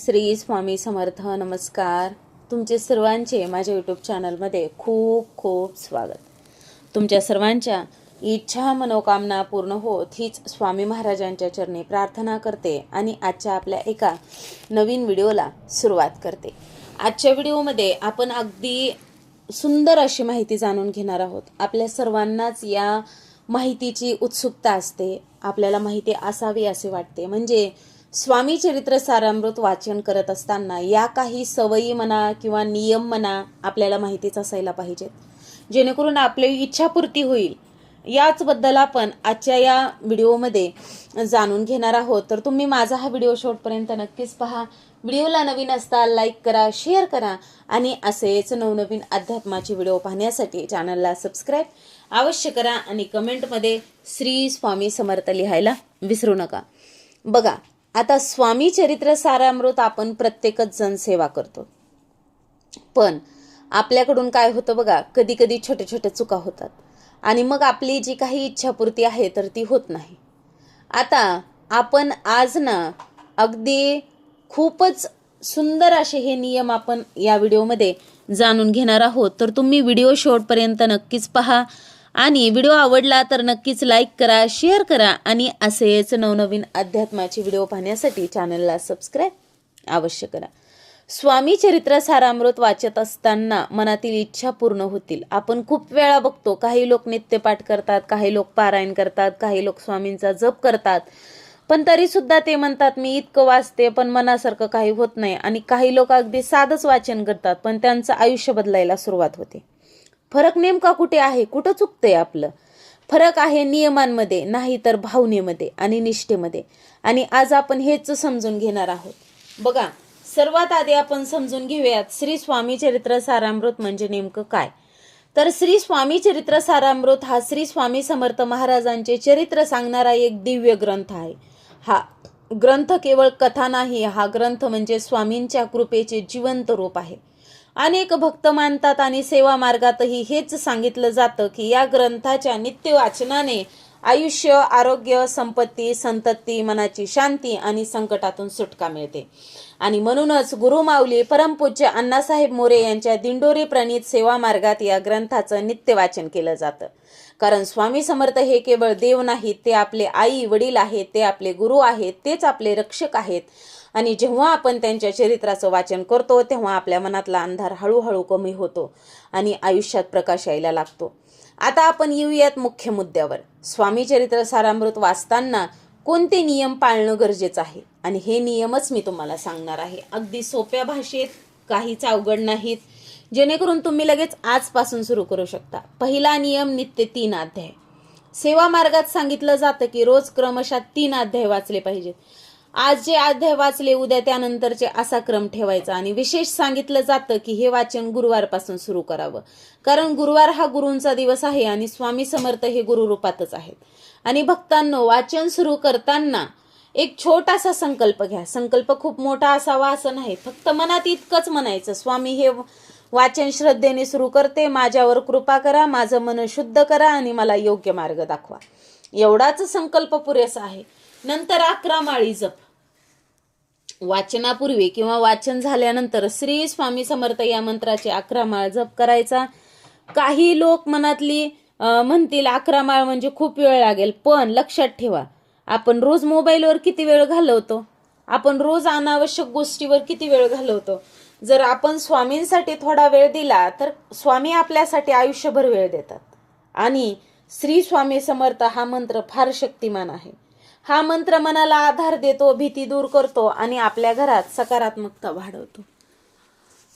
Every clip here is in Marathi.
श्री स्वामी समर्थ नमस्कार. तुमचे सर्वांचे माझ्या यूट्यूब चॅनलमध्ये खूप खूप स्वागत. तुमच्या सर्वांच्या इच्छा मनोकामना पूर्ण होत हीच स्वामी महाराजांच्या चरणी प्रार्थना करते आणि आजच्या आपल्या एका नवीन व्हिडिओला सुरुवात करते. आजच्या व्हिडिओमध्ये आपण अगदी सुंदर अशी माहिती जाणून घेणार आहोत. आपल्या सर्वांनाच या माहितीची उत्सुकता असते. आपल्याला माहिती असावी असे वाटते. म्हणजे स्वामी चरित्र सारामृत वाचन करत असताना या काही सवयी म्हणा किंवा नियम म्हणा आपल्याला माहितीच असायला पाहिजेत. जेणेकरून आपली इच्छापूर्ती होईल. याचबद्दल आपण आजच्या या व्हिडिओमध्ये जाणून घेणार आहोत. तर तुम्ही माझा हा व्हिडिओ शेवटपर्यंत नक्कीच पहा. व्हिडिओला नवीन असता लाईक करा शेअर करा आणि असेच नवनवीन अध्यात्माचे व्हिडिओ पाहण्यासाठी चॅनलला सबस्क्राईब अवश्य करा आणि कमेंटमध्ये श्री स्वामी समर्थ लिहायला विसरू नका. बघा आता स्वामी चरित्र सारामृत आपण प्रत्येकच जण सेवा करतो. पण आपल्याकडून काय होतं बघा कधी कधी छोटे छोटे चुका होतात. आणि मग आपली जी काही इच्छापूर्ती आहे तर ती होत नाही. आता आपण आज ना अगदी खूपच सुंदर असे हे नियम आपण या व्हिडिओमध्ये जाणून घेणार आहोत. तर तुम्ही व्हिडिओ शेवटपर्यंत नक्कीच पहा. आणि व्हिडिओ आवडला तर नक्कीच लाईक करा शेअर करा आणि असेच नवनवीन अध्यात्माचे व्हिडिओ पाहण्यासाठी चॅनलला सबस्क्राईब अवश्य करा. स्वामी चरित्र सारामृत वाचत असताना मनातील इच्छा पूर्ण होतील. आपण खूप वेळा बघतो काही लोक नित्यपाठ करतात काही लोक पारायण करतात काही लोक स्वामींचा जप करतात. पण तरी सुद्धा ते म्हणतात मी इतकं वाचते पण मनासारखं काही होत नाही. आणि काही लोक अगदी साधंच वाचन करतात पण त्यांचं आयुष्य बदलायला सुरुवात होते. फरक नेमका कुठे आहे? कुठं चुकतंय आपलं? फरक आहे नियमांमध्ये नाही तर भावनेमध्ये आणि निष्ठेमध्ये. आणि आज आपण हेच समजून घेणार आहोत. बघा सर्वात आधी आपण समजून घेऊयात श्री स्वामी चरित्र सारामृत म्हणजे नेमकं काय? तर श्री स्वामी चरित्र सारामृत हा श्री स्वामी समर्थ महाराजांचे चरित्र सांगणारा एक दिव्य ग्रंथ आहे. हा ग्रंथ केवळ कथा नाही हा ग्रंथ म्हणजे स्वामींच्या कृपेचे जिवंत रूप आहे. अनेक भक्त मानतात आणि सेवा मार्गातही हेच सांगितलं जातं की या ग्रंथाच्या नित्य वाचनाने आयुष्य आरोग्य संपत्ती संतती मनाची शांती आणि संकटातून सुटका मिळते. आणि म्हणूनच गुरुमाऊली परमपूज्य अण्णासाहेब मोरे यांच्या दिंडोरी प्रणित सेवा मार्गात या ग्रंथाचं नित्य वाचन केलं जातं. कारण स्वामी समर्थ हे केवळ देव नाहीत ते आपले आई वडील आहेत ते आपले गुरु आहेत तेच आपले रक्षक आहेत. आणि जेव्हा आपण त्यांच्या चरित्राचं वाचन करतो तेव्हा आपल्या मनातला अंधार हळूहळू कमी होतो आणि आयुष्यात प्रकाश यायला लागतो. आता आपण येऊयात मुख्य मुद्द्यावर. स्वामी चरित्र सारामृत वाचताना कोणते नियम पाळणं गरजेचं आहे? आणि हे नियमच मी तुम्हाला सांगणार आहे. अगदी सोप्या भाषेत काहीच अवघड नाहीत जेणेकरून तुम्ही लगेच आजपासून सुरू करू शकता. पहिला नियम नित्य तीन अध्याय. सेवा मार्गात सांगितलं जातं की रोज क्रमशः तीन अध्याय वाचले पाहिजेत. आज जे अध्याय वाचले उद्या त्यानंतरचे असा क्रम ठेवायचा. आणि विशेष सांगितलं जातं की हे वाचन गुरुवारपासून सुरू करावं. कारण गुरुवार हा गुरूंचा दिवस आहे आणि स्वामी समर्थ हे गुरुरूपातच आहेत. आणि भक्तांनो वाचन सुरू करताना एक छोटासा संकल्प घ्या. संकल्प खूप मोठा असावा असं नाही. फक्त मनात इतकंच म्हणायचं स्वामी हे वाचन श्रद्धेने सुरू करते. माझ्यावर कृपा करा. माझं मन शुद्ध करा आणि मला योग्य मार्ग दाखवा. एवढाच संकल्प पुरेसा आहे. नंतर अकरा माळी जप. वाचनापूर्वी किंवा वाचन झाल्यानंतर श्री स्वामी समर्थ या मंत्राचे अकरा माळ जप करायचा. काही लोक मनातली म्हणतील अकरा माळ म्हणजे खूप वेळ लागेल पण लक्षात ठेवा आपण रोज मोबाईलवर किती वेळ घालवतो? आपण रोज अनावश्यक गोष्टीवर किती वेळ घालवतो? जर आपण स्वामींसाठी थोडा वेळ दिला तर स्वामी आपल्यासाठी आयुष्यभर वेळ देतात. आणि श्री स्वामी समर्थ हा मंत्र फार शक्तिमान आहे. हा मंत्र मनाला आधार देतो भीती दूर करतो आणि आपल्या घरात सकारात्मकता वाढवतो.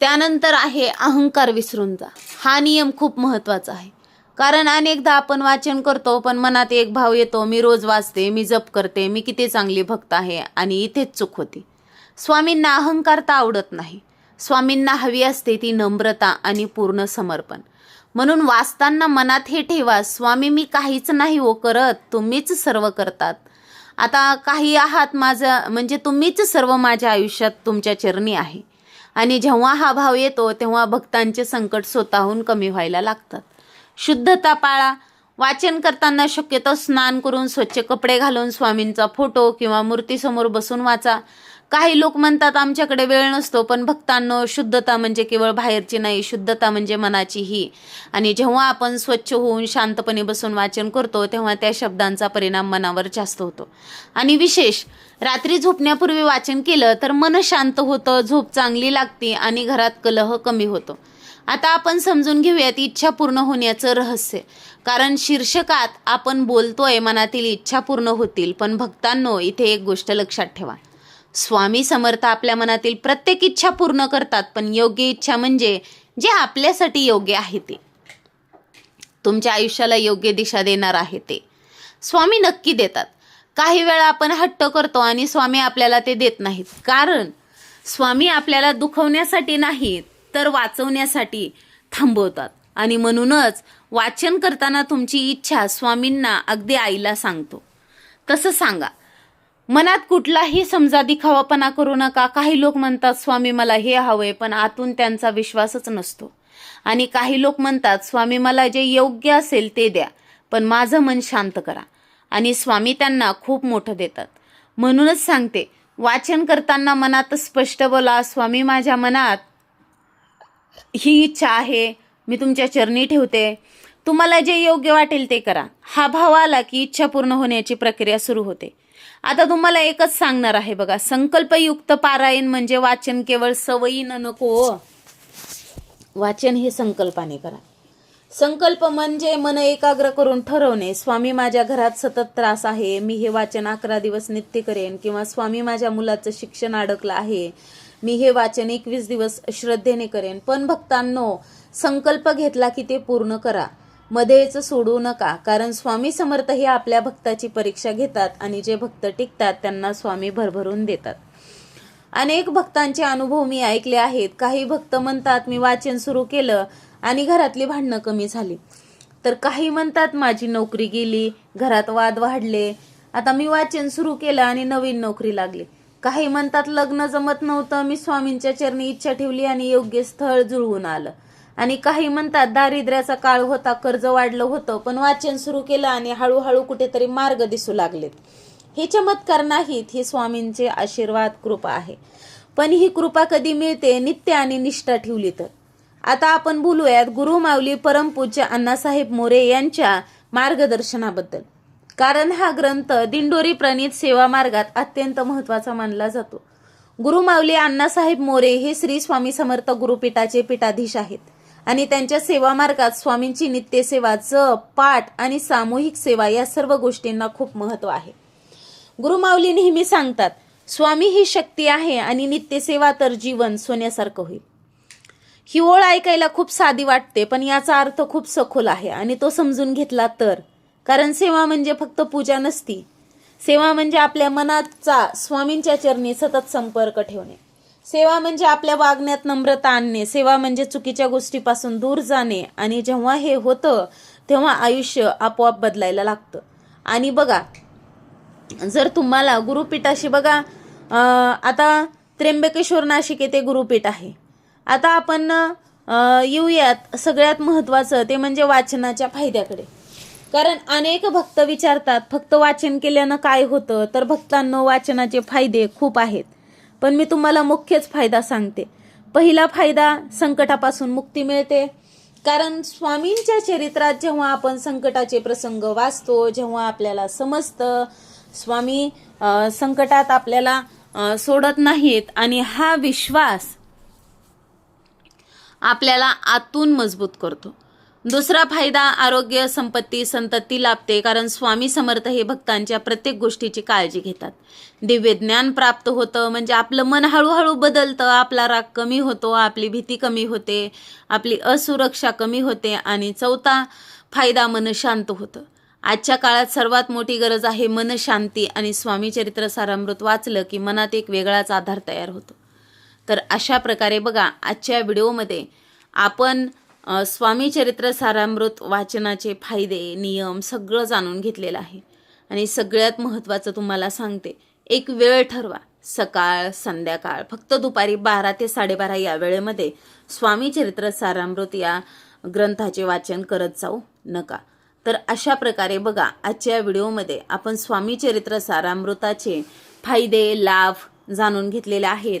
त्यानंतर आहे अहंकार विसरून जा. हा नियम खूप महत्त्वाचा आहे. कारण अनेकदा आपण वाचन करतो पण मनात एक भाव येतो मी रोज वाचते मी जप करते मी किती चांगली भक्त आहे आणि इथेच चूक होती. स्वामींना अहंकारता आवडत नाही. स्वामींना हवी असते ती नम्रता आणि पूर्ण समर्पण. म्हणून वाचताना मनात हे ठेवा स्वामी मी काहीच नाही हो करत तुम्हीच सर्व करतात. आता काही आहात माझं म्हणजे तुम्हीच सर्व माझ्या आयुष्यात तुमच्या चरणी आहे. आणि जेव्हा हा भाव येतो तेव्हा भक्तांचे संकट स्वतःहून कमी व्हायला लागतात. शुद्धता पाळा. वाचन करताना शक्यतो स्नान करून स्वच्छ कपडे घालून स्वामींचा फोटो किंवा मूर्तीसमोर बसून वाचा. काही लोक म्हणतात आमच्याकडे वेळ नसतो पण भक्तांनो शुद्धता म्हणजे केवळ बाहेरची नाही शुद्धता म्हणजे मनाची ही. आणि जेव्हा आपण स्वच्छ होऊन शांतपणे बसून वाचन करतो तेव्हा त्या शब्दांचा परिणाम मनावर जास्त होतो. आणि विशेष रात्री झोपण्यापूर्वी वाचन केलं तर मन शांत होतं झोप चांगली लागते आणि घरात कलह कमी होतो. आता आपण समजून घेऊयात इच्छा पूर्ण होण्याचं रहस्य. कारण शीर्षकात आपण बोलतोय मनातील इच्छा पूर्ण होतील पण भक्तांनो इथे एक गोष्ट लक्षात ठेवा. स्वामी समर्थ आपल्या मनातील प्रत्येक इच्छा पूर्ण करतात पण योग्य इच्छा म्हणजे जे आपल्यासाठी योग्य आहे ते. तुमच्या आयुष्याला योग्य दिशा देणार आहे ते. स्वामी नक्की देतात. काही वेळा आपण हट्ट करतो आणि स्वामी आपल्याला ते देत नाहीत. कारण स्वामी आपल्याला दुखवण्यासाठी नाही तर वाचवण्यासाठी थांबवतात. आणि म्हणूनच वाचन करताना तुमची इच्छा स्वामींना अगदी आईला सांगतो. तसं सांगा. मनात कुठलाही समजा दिखावापणा करू नका. काही लोक म्हणतात स्वामी मला हे हवंय पण आतून त्यांचा विश्वासच नसतो. आणि काही लोक म्हणतात स्वामी मला जे योग्य असेल ते द्या पण माझं मन शांत करा. आणि स्वामी त्यांना खूप मोठं देतात. म्हणूनच सांगते वाचन करताना मनात स्पष्ट बोला स्वामी माझ्या मनात ही इच्छा आहे मी तुमच्या चरणी ठेवते. तुम्हाला जे योग्य वाटेल ते करा. हा भाव आला की इच्छा पूर्ण होण्याची प्रक्रिया सुरू होते. आता तुम्हाला एकच सांगणार आहे बघा संकल्पयुक्त पारायण म्हणजे वाचन केवळ सवयीनं नको हो. वाचन हे संकल्पाने करा. संकल्प म्हणजे मन एकाग्र करून ठरवणे स्वामी माझ्या घरात सतत त्रास आहे मी हे वाचन अकरा दिवस नित्य करेन किंवा स्वामी माझ्या मुलाचं शिक्षण अडकलं आहे मी हे वाचन एकवीस दिवस श्रद्धेने करेन. पण भक्तांनो संकल्प घेतला की ते पूर्ण करा. मध्येच सोडू नका. कारण स्वामी समर्थ हे आपल्या भक्ताची परीक्षा घेतात आणि जे भक्त टिकतात त्यांना स्वामी भरभरून देतात. अनेक भक्तांचे अनुभव मी ऐकले आहेत. काही भक्त म्हणतात मी वाचन सुरू केलं आणि घरातली भांडणं कमी झाली. तर काही म्हणतात माझी नोकरी गेली घरात वाद वाढले. आता मी वाचन सुरू केलं आणि नवीन नोकरी लागली. काही म्हणतात लग्न जमत नव्हतं. मी स्वामींच्या चरणी इच्छा ठेवली आणि योग्य स्थळ जुळवून आलं. आणि काही म्हणतात दारिद्र्याचा काळ होता कर्ज वाढलं होतं पण वाचन सुरू केलं आणि हळूहळू कुठेतरी मार्ग दिसू लागलेत. हे चमत्कार नाहीत ही स्वामींचे आशीर्वाद कृपा आहे. पण ही कृपा कधी मिळते नित्य आणि निष्ठा ठेवली तर. आता आपण बोलूयात गुरु माऊली परमपूज्य अण्णासाहेब मोरे यांच्या मार्गदर्शनाबद्दल. कारण हा ग्रंथ दिंडोरी प्रणित सेवा मार्गात अत्यंत महत्त्वाचा मानला जातो. गुरुमाऊली अण्णासाहेब मोरे हे श्री स्वामी समर्थ गुरुपीठाचे पीठाधीश आहेत. आणि त्यांच्या सेवामार्गात स्वामींची नित्यसेवा जप पाठ आणि सामूहिक सेवा या सर्व गोष्टींना खूप महत्त्व आहे. गुरुमाऊली नेहमी सांगतात स्वामी ही शक्ती आहे आणि नित्यसेवा तर जीवन सोन्यासारखं होईल. ही ओळ ऐकायला खूप साधी वाटते पण याचा अर्थ खूप सखोल आहे आणि तो समजून घेतला तर. कारण सेवा म्हणजे फक्त पूजा नसती. सेवा म्हणजे आपल्या मनाचा स्वामींच्या चरणी सतत संपर्क ठेवणे. सेवा म्हणजे आपल्या वागण्यात नम्रता आणणे सेवा म्हणजे चुकीच्या गोष्टीपासून दूर जाणे आणि जेव्हा हे होतं तेव्हा आयुष्य आपोआप बदलायला लागतं. आणि बघा जर तुम्हाला गुरुपीठाशी बघा आता त्र्यंबकेश्वर नाशिक येथे गुरुपीठ आहे. आता आपण येऊयात सगळ्यात महत्त्वाचं ते म्हणजे वाचनाच्या फायद्याकडे. कारण अनेक भक्त विचारतात फक्त वाचन केल्यानं काय होतं? तर भक्तांनो वाचनाचे फायदे खूप आहेत. पण मी तुम्हाला मुख्यच फायदा सांगते. पहिला फायदा संकटापासून मुक्ती मिळते. कारण स्वामींच्या चरित्रात जेव्हा आपण संकटाचे प्रसंग वाचतो जेव्हा आपल्याला समजतं स्वामी संकटात आपल्याला सोडत नाहीत आणि हा विश्वास आपल्याला आतून मजबूत करतो. दुसरा फायदा आरोग्य संपत्ती संतती लाभते कारण स्वामी समर्थ हे भक्तांच्या प्रत्येक गोष्टीची काळजी घेतात. दिव्य ज्ञान प्राप्त होतं म्हणजे आपलं मन हळूहळू बदलतं आपला राग कमी होतो आपली भीती कमी होते आपली असुरक्षा कमी होते आणि चौथा फायदा मन शांत होतं. आजच्या काळात सर्वात मोठी गरज आहे मन शांती आणि स्वामी चरित्र सारामृत वाचलं की मनात एक वेगळाच आधार तयार होतो. तर अशा प्रकारे बघा आजच्या व्हिडिओमध्ये आपण स्वामी चरित्र सारामृत वाचनाचे फायदे नियम सगळं जाणून घेतलेलं आहे. आणि सगळ्यात महत्त्वाचं तुम्हाला सांगते एक वेळ ठरवा. सकाळ संध्याकाळ फक्त दुपारी बारा ते साडेबारा या वेळेमध्ये स्वामी चरित्र सारामृत या ग्रंथाचे वाचन करत जाऊ नका. तर अशा प्रकारे बघा आजच्या व्हिडिओमध्ये आपण स्वामी चरित्र सारामृताचे फायदे लाभ जाणून घेतलेले आहेत.